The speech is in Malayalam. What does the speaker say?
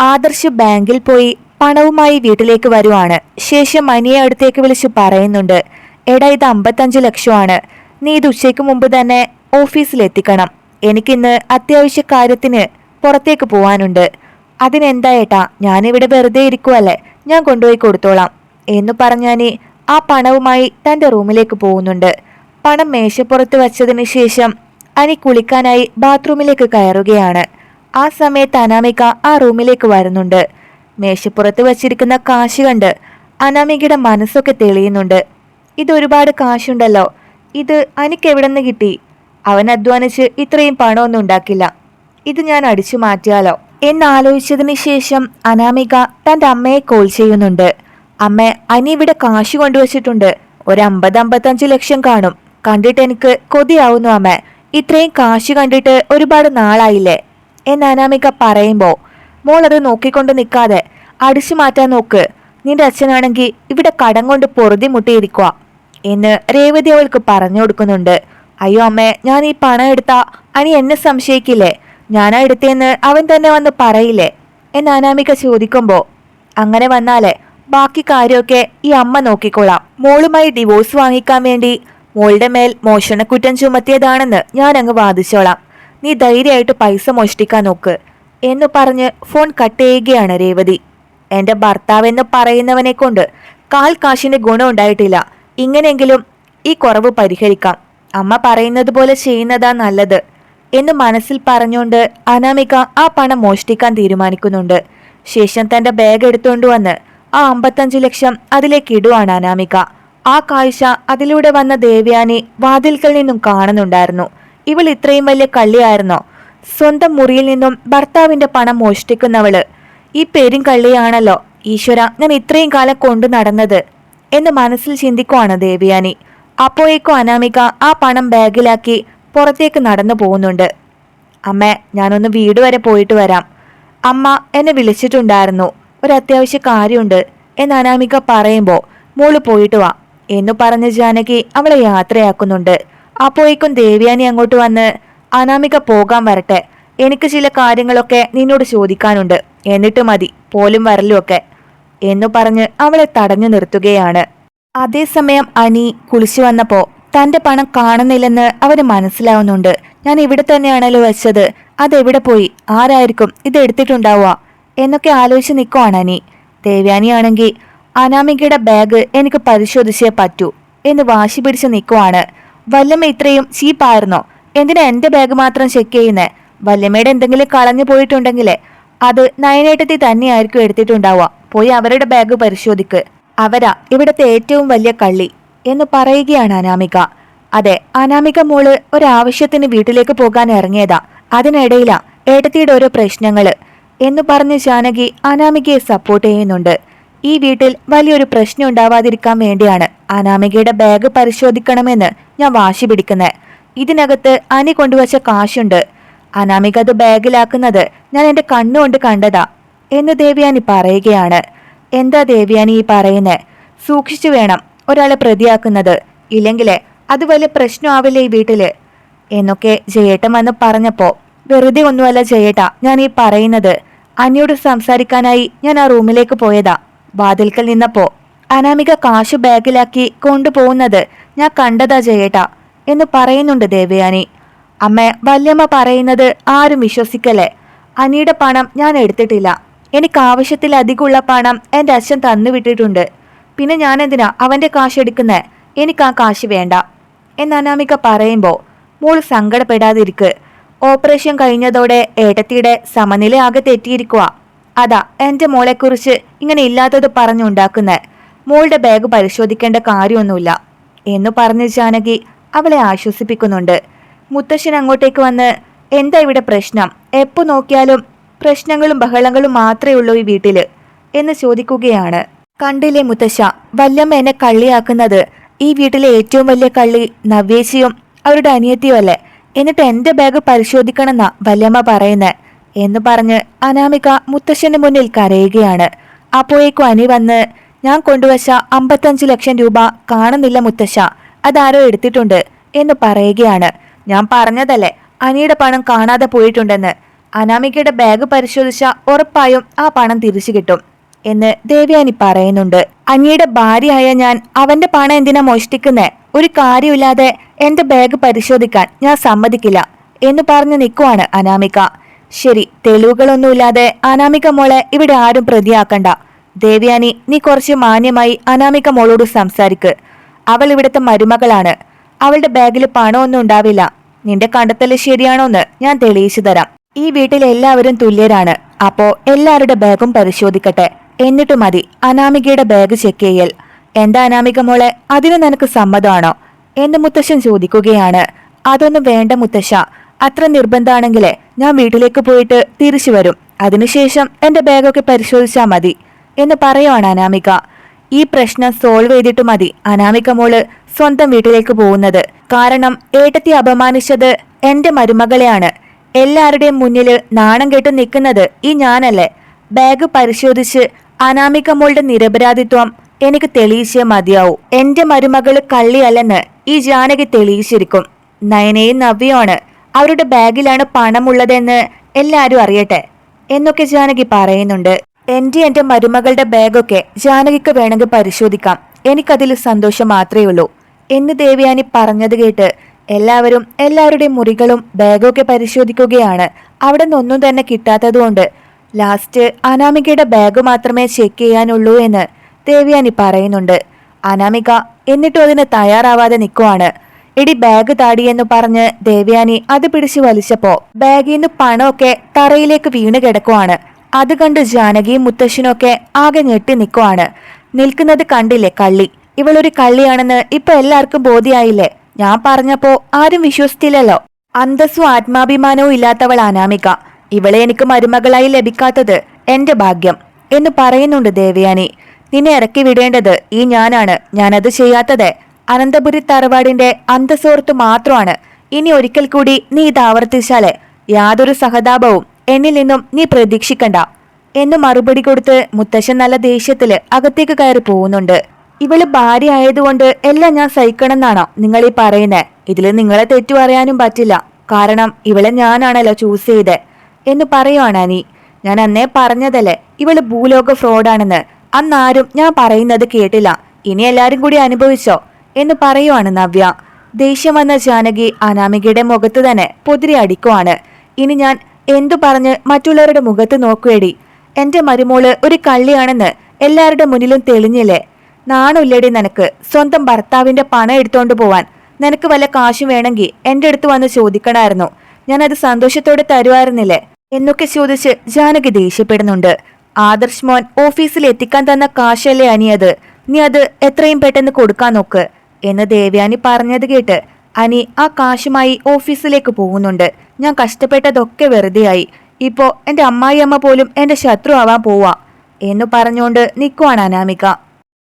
ആദർശ് ബാങ്കിൽ പോയി പണവുമായി വീട്ടിലേക്ക് വരുവാണ്. ശേഷം മനിയെ അടുത്തേക്ക് വിളിച്ച് പറയുന്നുണ്ട് എടാ ഇത് അമ്പത്തഞ്ച് ലക്ഷമാണ്. നീ ഇത് ഉച്ചയ്ക്ക് മുമ്പ് തന്നെ ഓഫീസിലെത്തിക്കണം. എനിക്കിന്ന് അത്യാവശ്യ കാര്യത്തിന് പുറത്തേക്ക് പോവാനുണ്ട്. അതിനെന്താ ഏട്ടാ ഞാനിവിടെ വെറുതെ ഇരിക്കുവല്ലേ? ഞാൻ കൊണ്ടുപോയി കൊടുത്തോളാം. എന്ന് പറഞ്ഞാനി ആ പണവുമായി തന്റെ റൂമിലേക്ക് പോകുന്നുണ്ട്. പണം മേശപ്പുറത്ത് വച്ചതിന് ശേഷം അനി കുളിക്കാനായി ബാത്റൂമിലേക്ക് കയറുകയാണ്. ആ സമയത്ത് അനാമിക ആ റൂമിലേക്ക് വരുന്നുണ്ട്. മേശപ്പുറത്ത് വച്ചിരിക്കുന്ന കാശ് കണ്ട് അനാമികയുടെ മനസ്സൊക്കെ തെളിയുന്നുണ്ട്. ഇതൊരുപാട് കാശുണ്ടല്ലോ. ഇത് അനിക്ക് എവിടെ നിന്ന് കിട്ടി? അവൻ അധ്വാനിച്ച് ഇത്രയും പണമൊന്നും ഉണ്ടാക്കില്ല. ഇത് ഞാൻ അടിച്ചു മാറ്റിയാലോ? എന്നാലോചിച്ചതിന് ശേഷം അനാമിക തന്റെ അമ്മയെ കോൾ ചെയ്യുന്നുണ്ട്. അമ്മ അനി ഇവിടെ കാശ് കൊണ്ടുവച്ചിട്ടുണ്ട്. ഒരു അമ്പത് അമ്പത്തഞ്ച് ലക്ഷം കാണും. കണ്ടിട്ട് എനിക്ക് കൊതിയാവുന്നു അമ്മ. ഇത്രയും കാശ് കണ്ടിട്ട് ഒരുപാട് നാളായില്ലേ? എന്ന് അനാമിക പറയുമ്പോൾ മോൾ അത് നോക്കിക്കൊണ്ട് നിൽക്കാതെ അടിച്ചു മാറ്റാൻ നോക്ക്. നിന്റെ അച്ഛനാണെങ്കിൽ ഇവിടെ കടം കൊണ്ട് പൊറുതി മുട്ടിയിരിക്കുക എന്ന് രേവതി അവൾക്ക് പറഞ്ഞു കൊടുക്കുന്നുണ്ട്. അയ്യോ അമ്മേ ഞാൻ ഈ പണം എടുത്താ അനി എന്നെ സംശയിക്കില്ലേ? ഞാനാ എടുത്തേന്ന് അവൻ തന്നെ വന്ന് പറയില്ലേ? എന്ന് അനാമിക ചോദിക്കുമ്പോൾ അങ്ങനെ വന്നാലേ ബാക്കി കാര്യമൊക്കെ ഈ അമ്മ നോക്കിക്കൊള്ളാം. മോളുമായി ഡിവോഴ്സ് വാങ്ങിക്കാൻ വേണ്ടി മോളുടെ മേൽ മോഷണക്കുറ്റം ചുമത്തിയതാണെന്ന് ഞാൻ അങ്ങ് വാദിച്ചോളാം. നീ ധൈര്യമായിട്ട് പൈസ മോഷ്ടിക്കാൻ നോക്ക് എന്ന് പറഞ്ഞ് ഫോൺ കട്ട് ചെയ്യുകയാണ് രേവതി. എന്റെ ഭർത്താവെന്ന് പറയുന്നവനെ കൊണ്ട് കാൽ കാശിന് ഗുണം ഉണ്ടായിട്ടില്ല. ഇങ്ങനെയെങ്കിലും ഈ കുറവ് പരിഹരിക്കാം. അമ്മ പറയുന്നത് പോലെ ചെയ്യുന്നതാ നല്ലത് എന്ന് മനസ്സിൽ പറഞ്ഞുകൊണ്ട് അനാമിക ആ പണം മോഷ്ടിക്കാൻ തീരുമാനിക്കുന്നുണ്ട്. ശേഷം തന്റെ ബാഗ് എടുത്തുകൊണ്ട് വന്ന് ആ അമ്പത്തഞ്ച് ലക്ഷം അതിലേക്ക് ഇടുവാണ് അനാമിക. ആ കാഴ്ച അതിലൂടെ വന്ന ദേവ്യാനി വാതിൽക്കൽ നിന്നും കാണുന്നുണ്ടായിരുന്നു. ഇവൾ ഇത്രയും വലിയ കള്ളിയായിരുന്നോ? സ്വന്തം മുറിയിൽ നിന്നും ഭർത്താവിന്റെ പണം മോഷ്ടിക്കുന്നവൾ. ഈ പേരും കള്ളിയാണല്ലോ ഈശ്വര ഞാൻ ഇത്രയും കാലം കൊണ്ടു നടന്നത് എന്ന് മനസ്സിൽ ചിന്തിക്കുവാണ് ദേവിയാനി. അപ്പോഴേക്കും അനാമിക ആ പണം ബാഗിലാക്കി പുറത്തേക്ക് നടന്നു പോകുന്നുണ്ട്. അമ്മ ഞാനൊന്ന് വീട് വരെ പോയിട്ട് വരാം. അമ്മ എന്നെ വിളിച്ചിട്ടുണ്ടായിരുന്നു. ഒരു അത്യാവശ്യ കാര്യമുണ്ട് എന്ന് അനാമിക പറയുമ്പോൾ മോൾ പോയിട്ട് വാ എന്നു പറഞ്ഞ് ജാനകി അവളെ യാത്രയാക്കുന്നുണ്ട്. അപ്പോഴേക്കും ദേവ്യാനി അങ്ങോട്ട് വന്ന് അനാമിക പോകാൻ വരട്ടെ. എനിക്ക് ചില കാര്യങ്ങളൊക്കെ നിന്നോട് ചോദിക്കാനുണ്ട്. എന്നിട്ട് മതി പോലും വരലുമൊക്കെ. എന്നു പറഞ്ഞ് അവളെ തടഞ്ഞു നിർത്തുകയാണ്. അതേസമയം അനി കുളിച്ചു വന്നപ്പോ തന്റെ പണം കാണുന്നില്ലെന്ന് അവന് മനസ്സിലാവുന്നുണ്ട്. ഞാൻ ഇവിടെ തന്നെയാണല്ലോ വെച്ചത്. അതെവിടെ പോയി? ആരായിരിക്കും ഇത് എടുത്തിട്ടുണ്ടാവുക? എന്നൊക്കെ ആലോചിച്ച് നിൽക്കുവാണ് അനി. ദേവ്യാനിയാണെങ്കിൽ അനാമികയുടെ ബാഗ് എനിക്ക് പരിശോധിച്ചേ പറ്റൂ. എന്ന് വാശി പിടിച്ച് നിൽക്കുവാണ് വല്ലമ്മ ഇത്രയും ചീപ്പായിരുന്നോ? എന്തിനാ എന്റെ ബാഗ് മാത്രം ചെക്ക് ചെയ്യുന്നേ? വല്യമ്മയുടെ എന്തെങ്കിലും കളഞ്ഞു പോയിട്ടുണ്ടെങ്കിലേ അത് നയനേട്ടത്തി തന്നെയായിരിക്കും എടുത്തിട്ടുണ്ടാവുക. പോയി അവരുടെ ബാഗ് പരിശോധിക്ക്. അവരാ ഇവിടത്തെ ഏറ്റവും വലിയ കള്ളി എന്ന് പറയുകയാണ് അനാമിക. അതെ അനാമിക മോൾ ഒരാവശ്യത്തിന് വീട്ടിലേക്ക് പോകാൻ ഇറങ്ങിയതാ. അതിനിടയിലാ ഏട്ടത്തിയുടെ ഓരോ പ്രശ്നങ്ങൾ എന്ന് പറഞ്ഞ് ജാനകി അനാമികയെ സപ്പോർട്ട് ചെയ്യുന്നുണ്ട്. ഈ വീട്ടിൽ വലിയൊരു പ്രശ്നം ഉണ്ടാവാതിരിക്കാൻ വേണ്ടിയാണ് അനാമികയുടെ ബാഗ് പരിശോധിക്കണമെന്ന് ഞാൻ വാശി പിടിക്കുന്നത്. ഇതിനകത്ത് അനി കൊണ്ടുവച്ച കാശുണ്ട്. അനാമിക അത് ബാഗിലാക്കുന്നത് ഞാൻ എന്റെ കണ്ണുകൊണ്ട് കണ്ടതാ എന്ന് ദേവ്യാനി പറയുകയാണ്. എന്താ ദേവ്യാനി ഈ പറയുന്നത് സൂക്ഷിച്ചു വേണം ഒരാളെ പ്രതിയാക്കുന്നത്. ഇല്ലെങ്കിൽ അത് വലിയ പ്രശ്നമാവില്ല ഈ വീട്ടിൽ? എന്നൊക്കെ ജയേട്ടൻ വന്ന് പറഞ്ഞപ്പോ വെറുതെ ഒന്നുമല്ല ജയേട്ട ഞാൻ ഈ പറയുന്നത്. അനിയോട് സംസാരിക്കാനായി ഞാൻ ആ റൂമിലേക്ക് പോയതാ. വാതിൽക്കൽ നിന്നപ്പോ അനാമിക കാശു ബാഗിലാക്കി കൊണ്ടുപോകുന്നത് ഞാൻ കണ്ടതാ ജയേട്ട എന്ന് പറയുന്നുണ്ട് ദേവയാനി. അമ്മ വല്യമ്മ പറയുന്നത് ആരും വിശ്വസിക്കല്ലേ? അനിയുടെ പണം ഞാൻ എടുത്തിട്ടില്ല. എനിക്ക് ആവശ്യത്തിലധികമുള്ള പണം എന്റെ അച്ഛൻ തന്നുവിട്ടിട്ടുണ്ട്. പിന്നെ ഞാൻ എന്തിനാ അവന്റെ കാശ് എടുക്കുന്നേ? എനിക്ക് ആ കാശ് വേണ്ട. എന്ന് അനാമിക പറയുമ്പോൾ മോൾ സങ്കടപ്പെടാതിരിക്ക്. ഓപ്പറേഷൻ കഴിഞ്ഞതോടെ ഏട്ടത്തിയുടെ സമനില ആകെ തെറ്റിയിരിക്കുക അതാ എന്റെ മോളെക്കുറിച്ച് ഇങ്ങനെ ഇല്ലാത്തത് പറഞ്ഞുണ്ടാക്കുന്നേ മോളുടെ ബാഗ് പരിശോധിക്കേണ്ട കാര്യമൊന്നുമില്ല. എന്ന് പറഞ്ഞ് ജാനകി അവളെ ആശ്വസിപ്പിക്കുന്നുണ്ട്. മുത്തശ്ശൻ അങ്ങോട്ടേക്ക് വന്ന് എന്താ ഇവിടെ പ്രശ്നം? എപ്പോ നോക്കിയാലും പ്രശ്നങ്ങളും ബഹളങ്ങളും മാത്രമേ ഉള്ളൂ ഈ വീട്ടിൽ എന്ന് ചോദിക്കുകയാണ്. കണ്ടില്ലേ മുത്തശ്ശ വല്യമ്മ എന്നെ കള്ളിയാക്കുന്നത്. ഈ വീട്ടിലെ ഏറ്റവും വലിയ കള്ളി നവ്യേശിയും അവരുടെ അനിയത്തിയും അല്ലേ? എന്നിട്ട് എന്റെ ബാഗ് പരിശോധിക്കണമെന്നാ വല്യമ്മ പറയുന്നേ. എന്ന് പറഞ്ഞ് അനാമിക മുത്തശ്ശന് മുന്നിൽ കരയുകയാണ്. അപ്പോഴേക്കും അനി വന്ന് ഞാൻ കൊണ്ടുവച്ച അമ്പത്തഞ്ച് ലക്ഷം രൂപ കാണുന്നില്ല മുത്തശ്ശ. അതാരോ എടുത്തിട്ടുണ്ട് എന്ന് പറയുകയാണ്. ഞാൻ പറഞ്ഞതല്ലേ അനിയുടെ പണം കാണാതെ പോയിട്ടുണ്ടെന്ന്. അനാമികയുടെ ബാഗ് പരിശോധിച്ച ഉറപ്പായും ആ പണം തിരിച്ചു കിട്ടും എന്ന് ദേവ്യാനി പറയുന്നുണ്ട്. അനിയുടെ ഭാര്യയായ ഞാൻ അവന്റെ പണം എന്തിനാ മോഷ്ടിക്കുന്നേ? ഒരു കാര്യമില്ലാതെ എന്റെ ബാഗ് പരിശോധിക്കാൻ ഞാൻ സമ്മതിക്കില്ല എന്ന് പറഞ്ഞു നിൽക്കുവാണ് അനാമിക. ശരി തെളിവുകളൊന്നുമില്ലാതെ അനാമിക മോളെ ഇവിടെ ആരും പ്രതിയാക്കണ്ട. ദേവ്യാനി നീ കുറച്ച് മാന്യമായി അനാമിക മോളോട് സംസാരിക്ക്. അവൾ ഇവിടുത്തെ മരുമകളാണ്. അവളുടെ ബാഗിൽ പണമൊന്നും ഉണ്ടാവില്ല. നിന്റെ കണ്ടെത്തൽ ശരിയാണോന്ന് ഞാൻ തെളിയിച്ചു തരാം. ഈ വീട്ടിൽ എല്ലാവരും തുല്യരാണ്. അപ്പോ എല്ലാവരുടെ ബാഗും പരിശോധിക്കട്ടെ. എന്നിട്ട് മതി അനാമികയുടെ ബാഗ് ചെക്ക് ചെയ്യൽ. എന്താ അനാമിക മോളെ അതിന് നിനക്ക് സമ്മതമാണോ? എന്ന് മുത്തശ്ശൻ ചോദിക്കുകയാണ്. അതൊന്നും വേണ്ട മുത്തശ്ശ. അത്ര നിർബന്ധമാണെങ്കിൽ ഞാൻ വീട്ടിലേക്ക് പോയിട്ട് തിരിച്ചു വരും. അതിനുശേഷം എന്റെ ബാഗൊക്കെ പരിശോധിച്ചാൽ മതി. എന്ന് പറയുവാണ് അനാമിക. ഈ പ്രശ്നം സോൾവ് ചെയ്തിട്ട് മതി. അനാമിക മോൾ സ്വന്തം വീട്ടിലേക്ക് പോകുന്നത്. കാരണം ഏട്ടത്തി അപമാനിച്ചത് എന്റെ മരുമകളെയാണ്. എല്ലാവരുടെയും മുന്നിൽ നാണം കെട്ട് നിൽക്കുന്നത് ഈ ഞാനല്ലേ. ബാഗ് പരിശോധിച്ച് അനാമിക മോളുടെ നിരപരാധിത്വം എനിക്ക് തെളിയിച്ചേ മതിയാവൂ. എന്റെ മരുമകൾ കള്ളിയല്ലെന്ന് ഈ ജാനകി തെളിയിച്ചിരിക്കും. നയനയും നവ്യമാണ് അവരുടെ ബാഗിലാണ് പണമുള്ളതെന്ന് എല്ലാവരും അറിയട്ടെ എന്നൊക്കെ ജാനകി പറയുന്നുണ്ട്. എന്റെ എന്റെ മരുമകളുടെ ബാഗൊക്കെ ജാനകിക്ക് വേണമെങ്കിൽ പരിശോധിക്കാം. എനിക്കതിൽ സന്തോഷം മാത്രമേ ഉള്ളൂ. എന്ന് ദേവയാനി പറഞ്ഞത് കേട്ട് എല്ലാവരും എല്ലാവരുടെയും മുറികളും ബാഗൊക്കെ പരിശോധിക്കുകയാണ്. അവിടെ നിന്നൊന്നും തന്നെ കിട്ടാത്തതുകൊണ്ട് ലാസ്റ്റ് അനാമികയുടെ ബാഗ് മാത്രമേ ചെക്ക് ചെയ്യാനുള്ളൂ എന്ന് ദേവയാനി പറയുന്നുണ്ട്. അനാമിക എന്നിട്ടും അതിന് തയ്യാറാവാതെ നിൽക്കുവാണ് എടി ബാഗ് താടി എന്ന് പറഞ്ഞ് ദേവയാനി അത് പിടിച്ചു വലിച്ചപ്പോ ബാഗിൽ നിന്ന് പണമൊക്കെ തറയിലേക്ക് വീണ് കിടക്കുവാണ്. അത് കണ്ട് ജാനകിയും മുത്തശ്ശനൊക്കെ ആകെ ഞെട്ടി നിൽക്കുവാണ് നിൽക്കുന്നത് കണ്ടില്ലേ കള്ളി? ഇവളൊരു കള്ളിയാണെന്ന് ഇപ്പൊ എല്ലാവർക്കും ബോധ്യായില്ലേ? ഞാൻ പറഞ്ഞപ്പോ ആരും വിശ്വസിച്ചില്ലല്ലോ. അന്തസ്സും ആത്മാഭിമാനവും ഇല്ലാത്തവൾ അനാമിക. ഇവളെ എനിക്ക് മരുമകളായി ലഭിക്കാത്തത് എന്റെ ഭാഗ്യം എന്ന് പറയുന്നുണ്ട് ദേവയാനി. നിന്നെ ഇറക്കി വിടേണ്ടത് ഈ ഞാനാണ്. ഞാനത് ചെയ്യാത്തത്. അനന്തപുരി തറവാടിന്റെ അന്തസ്സോർത്ത് മാത്രമാണ്. ഇനി ഒരിക്കൽ കൂടി നീ ഇത് ആവർത്തിച്ചാൽ. യാതൊരു സഹതാപവും എന്നിൽ നിന്നും നീ പ്രതീക്ഷിക്കണ്ട. എന്ന് മറുപടി കൊടുത്ത് മുത്തശ്ശൻ നല്ല ദേഷ്യത്തിൽ അകത്തേക്ക് കയറി പോകുന്നുണ്ട്. ഇവൾ ഭാര്യ ആയതുകൊണ്ട് എല്ലാം ഞാൻ സഹിക്കണമെന്നാണോ നിങ്ങൾ ഈ പറയുന്നേ? ഇതിൽ നിങ്ങളെ തെറ്റു പറയാനും പറ്റില്ല. കാരണം ഇവളെ ഞാനാണല്ലോ ചൂസ് ചെയ്തേ എന്ന് പറയുവാണ് നീ. ഞാൻ അന്നേ പറഞ്ഞതല്ലേ ഇവൾ ഭൂലോക ഫ്രോഡാണെന്ന് അന്നാരും ഞാൻ പറയുന്നത് കേട്ടില്ല. ഇനി എല്ലാരും കൂടി അനുഭവിച്ചോ? എന്ന് പറയുവാണ് നവ്യ. ദേഷ്യം വന്ന ജാനകി അനാമികയുടെ മുഖത്ത് തന്നെ പൊതിരി അടിക്കുവാണ്. ഇനി ഞാൻ എന്തു പറഞ്ഞ് മറ്റുള്ളവരുടെ മുഖത്ത് നോക്കുവേടി? എന്റെ മരുമോൾ ഒരു കള്ളിയാണെന്ന് എല്ലാവരുടെ മുന്നിലും തെളിഞ്ഞില്ലേ? നാണില്ലടി നിനക്ക് സ്വന്തം ഭർത്താവിന്റെ പണം എടുത്തോണ്ട് പോവാൻ. നിനക്ക് വല്ല കാശും വേണമെങ്കിൽ എന്റെ അടുത്ത് വന്ന് ചോദിക്കണമായിരുന്നു ഞാനത് സന്തോഷത്തോടെ തരുമായിരുന്നില്ലേ എന്നൊക്കെ ചോദിച്ച് ജാനകി ദേഷ്യപ്പെടുന്നുണ്ട്. ആദർശ് മോൻ ഓഫീസിൽ എത്തിക്കാൻ തന്ന കാശല്ലേ അനിയത്? നീ അത് എത്രയും പെട്ടെന്ന് കൊടുക്കാൻ നോക്ക്. എന്ന് ദേവ്യാനി പറഞ്ഞത് കേട്ട് അനി ആ കാശുമായി ഓഫീസിലേക്ക് പോകുന്നുണ്ട്. ഞാൻ കഷ്ടപ്പെട്ടതൊക്കെ വെറുതെയായി. ഇപ്പോ എന്റെ അമ്മായിയമ്മ പോലും എന്റെ ശത്രു ആവാൻ പോവാ എന്ന് പറഞ്ഞുകൊണ്ട് നിൽക്കുവാണ് അനാമിക.